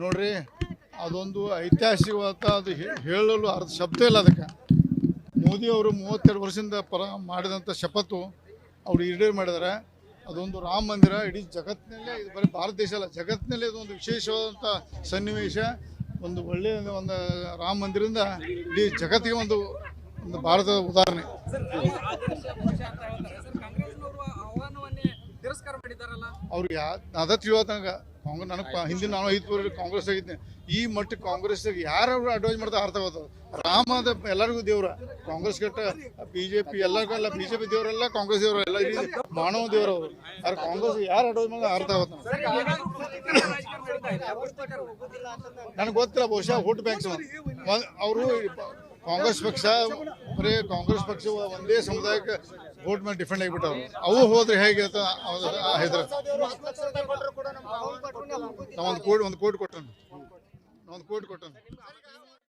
ನೋಡ್ರಿ ಅದೊಂದು ಐತಿಹಾಸಿಕವಾದ ಅದು ಹೇಳಲು ಅರ್ಧ ಶಬ್ದ ಇಲ್ಲ ಅದಕ್ಕೆ. ಮೋದಿ ಅವರು ಮೂವತ್ತೆರಡು ವರ್ಷದಿಂದ ಪರ ಮಾಡಿದಂಥ ಶಪಥು ಅವರು ಈಡೇರು ಮಾಡಿದ್ದಾರೆ ಅದೊಂದು ರಾಮ ಮಂದಿರ ಇಡೀ ಜಗತ್ತಿನಲ್ಲೇ ಇದು ಬರೀ ಭಾರತ ದೇಶ ಅಲ್ಲ ಜಗತ್ತಿನಲ್ಲೇ ಇದೊಂದು ವಿಶೇಷವಾದಂಥ ಸನ್ನಿವೇಶ. ಒಂದು ಒಳ್ಳೆಯ ಒಂದು ರಾಮ ಮಂದಿರದಿಂದ ಇಡೀ ಜಗತ್ತಿಗೆ ಒಂದು ಒಂದು ಭಾರತದ ಉದಾಹರಣೆ. ಅವ್ರಿಗೆ ಯಾ ಅದ ತಿಳಿಯೋದಂಗ ಕಾಂಗ್ರೆಸ್ ನನಗೆ ಹಿಂದಿನ ನಾನು ಐದು ವರ್ಷ ಕಾಂಗ್ರೆಸ್ ಆಗಿದ್ದೆ ಈ ಮಟ್ಟಿಗೆ ಕಾಂಗ್ರೆಸ್ ಯಾರು ಅಡ್ವೈಸ್ ಮಾಡ್ತಾ ಅರ್ಥ ರಾಮದ ರಾಮ ಅದ ಎಲ್ಲರಿಗೂ ದೇವ್ರ. ಕಾಂಗ್ರೆಸ್ ಕೆಟ್ಟ ಬಿ ಜೆ ಪಿ ಎಲ್ಲರಿಗೂ ಎಲ್ಲ ಬಿ ಜೆ ಪಿ ದೇವರೆಲ್ಲ ಕಾಂಗ್ರೆಸ್ ದೇವರು ಎಲ್ಲ ಮಾನವ ದೇವರು ಅವರು. ಯಾರು ಕಾಂಗ್ರೆಸ್ ಯಾರು ಅಡ್ವೈಸ್ ಮಾಡಿದ್ರೆ ಅರ್ಥ ಆಗುತ್ತೆ? ನನಗೆ ಗೊತ್ತಿಲ್ಲ ಬಹುಶಃ ವೋಟ್ ಬ್ಯಾಂಕ್ಸ್ ಅವರು ಕಾಂಗ್ರೆಸ್ ಪಕ್ಷ ಬರೀ ಕಾಂಗ್ರೆಸ್ ಪಕ್ಷ ಒಂದೇ ಸಮುದಾಯಕ್ಕೆ ವೋಟ್ ಮೇಲೆ ಡಿಫೆಂಡ್ ಆಗಿಬಿಟ್ಟವ್ರು. ಅವು ಹೋದ್ರೆ ಹೇಗೆ ಅಂತ ಹೆದ್ರ ನಾ ಒಂದು ಕೋಟಿ ಒಂದು ಕೋಟಿ ಕೊಟ್ಟನು. ಒಂದು ಕೋಟಿ ಕೊಟ್ಟನು.